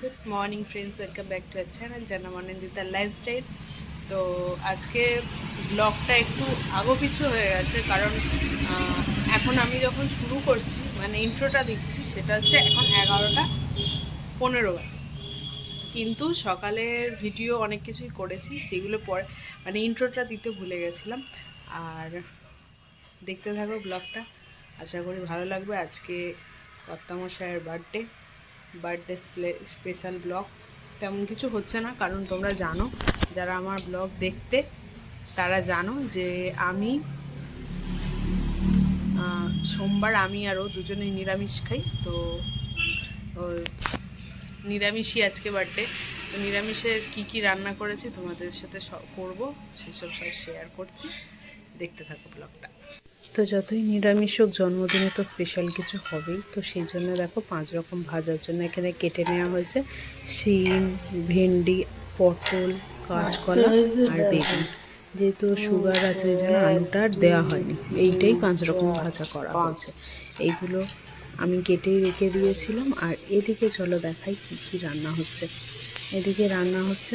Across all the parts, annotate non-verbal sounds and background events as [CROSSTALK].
Good morning friends welcome back to our channel জানা মনেন্দিতার lifestyle তো আজকে ব্লগটা একটু আগো পিছু হয়ে গেছে, কারণ এখন আমি যখন শুরু করছি মানে ইন্ট্রোটা দিচ্ছি, সেটা হচ্ছে এখন এগারোটা পনেরো বাজে। কিন্তু সকালের ভিডিও অনেক কিছুই করেছি, সেগুলো পরে মানে ইন্ট্রোটা দিতে ভুলে গেছিলাম। আর দেখতে থাকো ব্লগটা আশা করি ভালো লাগবে। আজকে কর্তামশায়ের বার্থডে বার্থডে স্পেশাল ব্লগ তেমন কিছু হচ্ছে না, কারণ তোমরা জানো, যারা আমার ব্লগ দেখতে, তারা জানো যে আমি সোমবার আমি আরও দুজনেই নিরামিষ খাই, তো নিরামিষই আজকে বার্থডে তো নিরামিষের কি কি রান্না করেছি তোমাদের সাথে করব, সেসব সব শেয়ার করছি। দেখতে থাকো ব্লগটা তো যতই নিরামিষ হোক জন্মদিনে তো স্পেশাল কিছু হবেই। তো সেই জন্য দেখো পাঁচ রকম ভাজার জন্য এখানে কেটে নেওয়া হয়েছে শিম ভেন্ডি পটল কাঁচকলা আর বেগুন। যেহেতু সুগার আছে এই জন্য আলুটা আর দেওয়া হয়নি। এইটাই পাঁচ রকম ভাজা করা হয়েছে। এইগুলো আমি কেটেই রেখে দিয়েছিলাম। আর এদিকে চলো দেখাই কী কী রান্না হচ্ছে। এদিকে রান্না হচ্ছে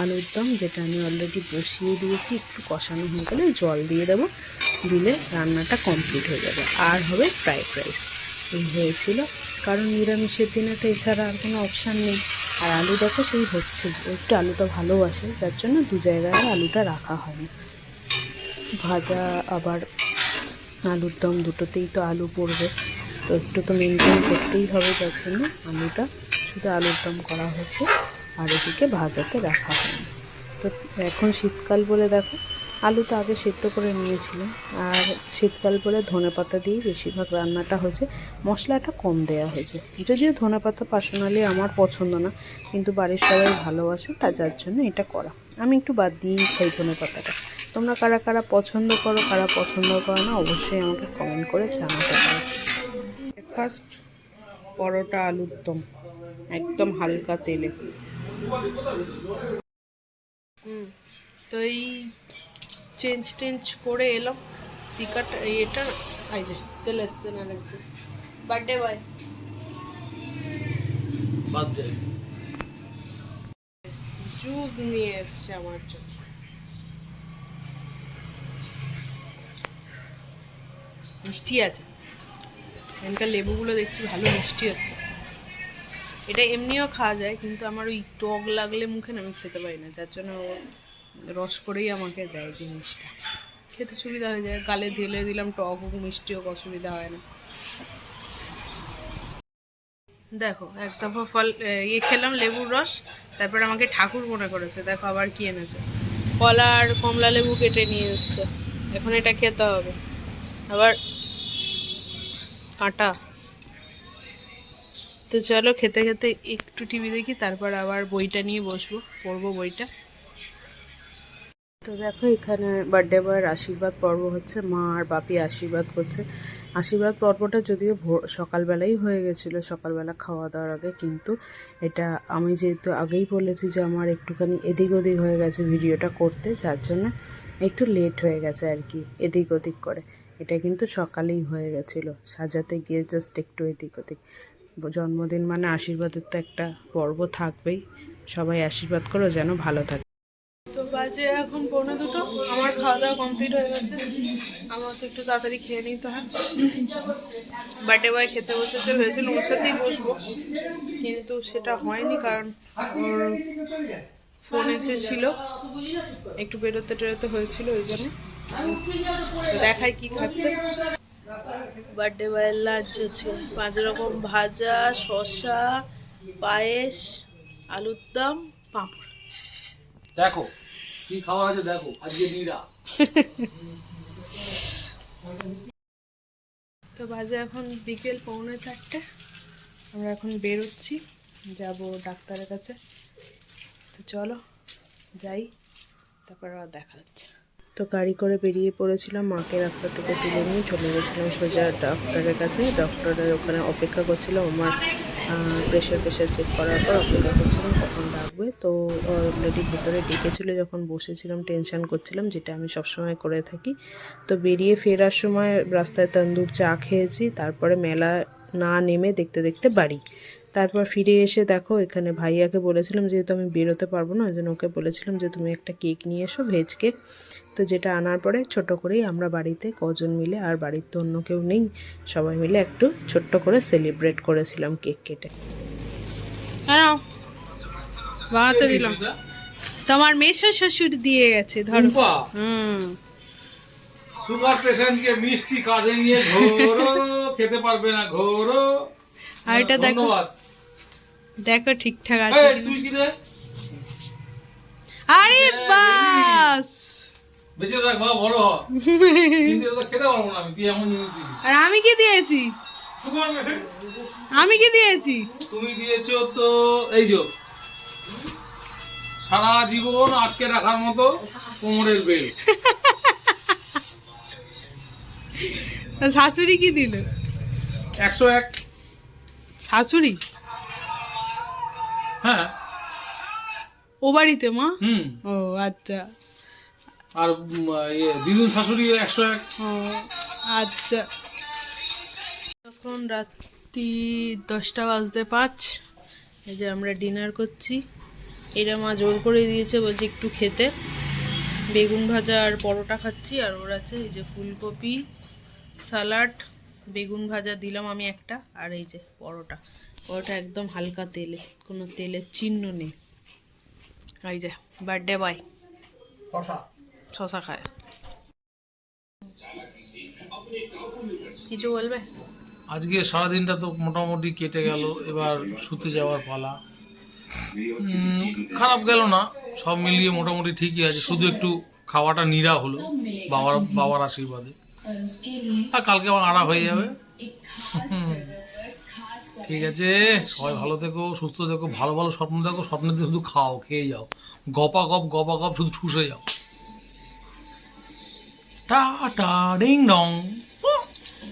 আলুর দম যেটা আমি অলরেডি বসিয়ে দিয়েছি। একটু কষানো হয়ে গেলে জল দিয়ে দেবো। দিলে রান্নাটা কমপ্লিট হয়ে যাবে। আর হবে ফ্রাইড রাইস এই হয়েছিল। কারণ নিরামিষের দিনে তো এছাড়া আর কোনো অপশান নেই। আর আলু দেখো সেই হচ্ছে। একটু আলুটা ভালোবাসে যার জন্য দু জায়গায় আলুটা রাখা হয়নি। ভাজা আবার আলুর দম দুটোতেই তো আলু পড়বে। তো একটু তো মেনটেন করতেই হবে। যার জন্য আলুটা শুধু আলুর দম করা হয়েছে। আর এদিকে ভাজাতে রাখা হয়নি। তো এখন শীতকাল বলে দেখো। আলু তো আগে সেদ্ধ করে নিয়েছিলাম। আর শীতকাল বলে ধনে পাতা দিয়েই বেশিরভাগ রান্নাটা হয়েছে। মশলাটা কম দেওয়া হয়েছে। যদিও ধনে পাতা পার্সোনালি আমার পছন্দ না, কিন্তু বাড়ির সবাই ভালোবাসে, তা যার জন্য এটা করা। আমি একটু বাদ দিয়েই খাই ধনে পাতাটা তোমরা কারা কারা পছন্দ করো, কারা পছন্দ করো না, অবশ্যই আমাকে কমেন্ট করে জানাতে পারো। ফার্স্ট পরোটা, আলুর দম। একদম হালকা তেলে। তো এই চেঞ্জ টেঞ্জ করে এলাম স্পিকারটা এটা এই যে চলে এসছে না একজন বার্থডে বয় জুস নিয়ে এসছে আমার জন্য। মিষ্টি আছে। এখানকার লেবুগুলো দেখছি ভালো মিষ্টি হচ্ছে। এটা এমনিও খাওয়া যায় কিন্তু আমার ওই টক লাগলে মুখে না আমি খেতে পারি না। যার জন্য ও রস করেই আমাকে দেয় জিনিসটা। খেতে সুবিধা হয়ে যায়। গালে ঢেলে দিলাম টক হোক, মিষ্টি হোক, অসুবিধা হয় না। দেখো, এক দফা ফল ইয়ে খেলাম লেবুর রস, তারপর আমাকে ঠাকুর মনে করেছে। দেখো আবার কি এনেছে। কলা আর কমলা লেবু কেটে নিয়ে এসছে। এখন এটা খেতে হবে। আবার কাঁটা। তো চলো, খেতে খেতে একটু টিভি দেখি, তারপর আবার বইটা নিয়ে বসবো, পড়ব বইটা। তো দেখো, এখানে বার্থডে বয়ের আশীর্বাদ পর্ব হচ্ছে, মা আর বাপি আশীর্বাদ করছে। আশীর্বাদ পর্বটা যদিও ভোর, সকালবেলাই হয়ে গেছিল, সকালবেলা খাওয়া দাওয়ার আগে, কিন্তু এটা আমি যেহেতু আগেই বলেছি যে আমার একটুখানি এদিক ওদিক হয়ে গেছে ভিডিওটা করতে, যার জন্য একটু লেট হয়ে গেছে আর কি, এদিক ওদিক করে। এটা কিন্তু সকালেই হয়ে গেছিল, সাজাতে গিয়ে জাস্ট একটু এদিক ওদিক। জন্মদিন মানে আশীর্বাদের তো একটা পর্ব থাকবেই, সবাই আশীর্বাদ করো যেন ভালো থাকে। বাজে এখন পৌনে দুটো। আমার খাওয়া দাওয়া কমপ্লিট হয়ে গেছে। আমার তো একটু তাড়াতাড়ি খেয়ে নিতে হয়। বার্থডে বয় খেতে বসেছে ভেবেছিল ওর সাথেই বসবো। কিন্তু সেটা হয়নি কারণ ওর ফোন এসেছিল। একটু বেরোতে টেরোতে হয়েছিল ওই জন্য। তো দেখাই কি খাচ্ছে। বার্থডে বয়ের লাঞ্চ হচ্ছে। পাঁচ রকম ভাজা, শসা, পায়েস, আলুর দম, পাঁপড়। দেখো কি আছে দেখো, আজকে নিরা তো বাজে এখন বিকেল পৌনে চারটে। আমরা এখন বেরোচ্ছি, যাব ডাক্তারের কাছে। তো চলো, যাই, তারপর আবার দেখা হচ্ছে। তো গাড়ি করে বেরিয়ে পড়েছিলাম, মাকে রাস্তা থেকে তুলে নিয়ে চলে গেছিলাম সোজা ডক্টরের কাছে। ডক্টরের ওখানে অপেক্ষা করছিল, আমার প্রেশার প্রেশার চেক করার পর অপেক্ষা করছিলাম কখন ডাকবে তো অলরেডি ভেতরে ডেকেছিল যখন বসেছিলাম টেনশন করছিলাম, যেটা আমি সবসময় করে থাকি। তো বেরিয়ে ফেরার সময় রাস্তায় তন্দুর চা খেয়েছি, তারপরে মেলা না নেমে দেখতে দেখতে বাড়ি। তারপর ফিরে এসে দেখো এখানে ভাইয়াকে বলেছিলাম যেহেতু আমি বেরোতে পারব না ওই জন্য ওকে বলেছিলাম যে তুমি একটা কেক নিয়ে এসো ভেজ কেক। তো যেটা আনার পরে ছোট করেই আমরা বাড়িতে কজন মিলে আর বাড়ির তো অন্য কেউ নেই সবাই মিলে একটু ছোট্ট করে সেলিব্রেট করেছিলাম কেক কেটে। হ্যাঁ দিলাম। তোমার মেশো শ্বশুর দিয়ে গেছে ধরো। হুম। সুগার পেশেন্টকে মিষ্টি কাঁধে নিয়ে ঘোরো খেতে পারবে না ঘোরো। আর এটা দেখো ধন্যবাদ। দেখো ঠিকঠাক আছে আরে বাস! বেঁচে থাক বড় হ। খেতে পারব না আমি তুই এমন জিনিস আর আমি কি দিয়েছি? আমি কি দিয়েছি? তুমি দিয়েছ তো এই যে সারা জীবন আটকে রাখার মতো কোমরের বেল। শাশুড়ি কি দিল? একশো এক। শাশুড়ি? হ্যাঁ। ও বাড়িতে মা? হুম। ও আচ্ছা। আর ইয়ে দিদুন শাশুড়ি একশো এক। ও আচ্ছা। তখন রাত্রি দশটা বাজতে পাঁচ। এই যে আমরা ডিনার করছি। এরা মা জোর করে দিয়েছে বলছে একটু খেতে। বেগুন ভাজা আর পরোটা খাচ্ছি আর ওর আছে এই যে ফুলকপি স্যালাড বেগুন ভাজা দিলাম আমি একটা আর এই যে পরোটা। পরোটা একদম হালকা তেলে কোনো তেলের চিহ্ন নেই। এই যে বার্থডে বয় শশা। খায়। কিছু বলবে? আজকে সারাদিনটা তো মোটামুটি কেটে গেল এবার শুতে যাওয়ার পালা। খারাপ গেল না সব মিলিয়ে মোটামুটি ঠিকই আছে শুধু একটু খাওয়াটা নিরা হলো বাবার বাবার আশীর্বাদে। আর কালকে আবার আড়া হয়ে যাবে। [LAUGHS] হুম। ঠিক আছে? সবাই ভালো থেকো, সুস্থ থেকো, ভালো ভালো স্বপ্ন দেখো স্বপ্নেতে শুধু খাও, খেয়ে যাও। গপা গপ গপা গপ, শুধু ছুসে যাও। টা টা, ডিং, ডং।